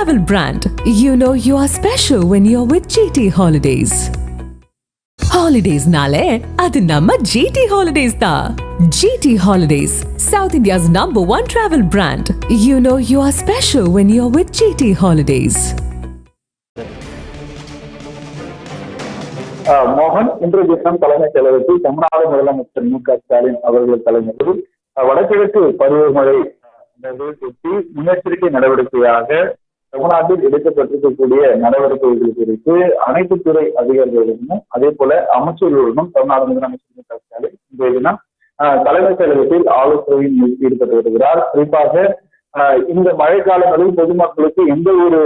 travel brand. You know you are special when you're with GT Holidays. Holidays nale, அது நம்ம GT holidays தான். GT Holidays South India's number one travel brand you know you are special when you are with GT Holidays மோகன் இன்றைய தினம் தலைமைச் செயலகத்தில் தமிழ்நாடு முதலமைச்சர் மு க ஸ்டாலின் அவர்கள் தலைமையில் வடகிழக்கு பருவமழை முன்னெச்சரிக்கை நடவடிக்கையாக தமிழ்நாட்டில் எடுக்கப்பட்டிருக்கக்கூடிய நடவடிக்கைகள் குறித்து அனைத்து துறை அதிகாரிகளுடனும் அதே போல அமைச்சர்களுடனும் தமிழ்நாடு முதலமைச்சர் மு க ஸ்டாலின் இன்றைய தினம் தலைமைச் செயலகத்தில் ஆலோசனையில் ஈடுபட்டு வருகிறார். குறிப்பாக இந்த மழைக்காலங்களில் பொதுமக்களுக்கு எந்த ஒரு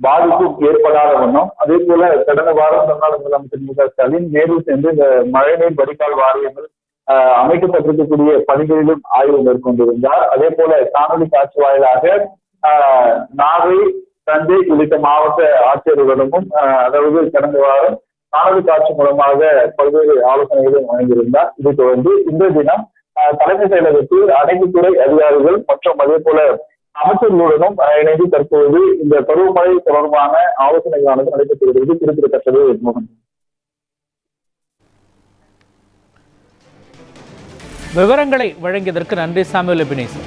பாதிப்பும் ஏற்படாத வண்ணம் அதே போல கடந்த வாரம் தமிழ்நாடு முதலமைச்சர் மு க ஸ்டாலின் நேரில் சென்று இந்த மழைநீர் வடிகால் வாரியங்கள் ஆஹ், அமைக்கப்பட்டிருக்கக்கூடிய பணிகளிலும் ஆய்வு மேற்கொண்டிருந்தார். அதே போல காணொலி காட்சி வாயிலாக நாகை தஞ்சை உள்ளிட்ட மாவட்ட ஆட்சியர்களுடனும் அதாவது கடந்த வாரம் காணொலி காட்சி மூலமாக பல்வேறு ஆலோசனைகளும் வழங்கியிருந்தார். இதை தொடர்ந்து இந்த தினம் ஆஹ், செயலகத்தில் அனைத்துத்துறை அதிகாரிகள் மற்றும் அதே போல அமைச்சர்களுடனும் இணைந்து தற்போது இந்த பருவமழை தொடர்பான ஆலோசனைகளானது நடைபெற்று வருவது குறிப்பிடத்தக்கது மோகன் விவரங்களை வழங்கியதற்கு நன்றி சாமியல் எபினேசன்.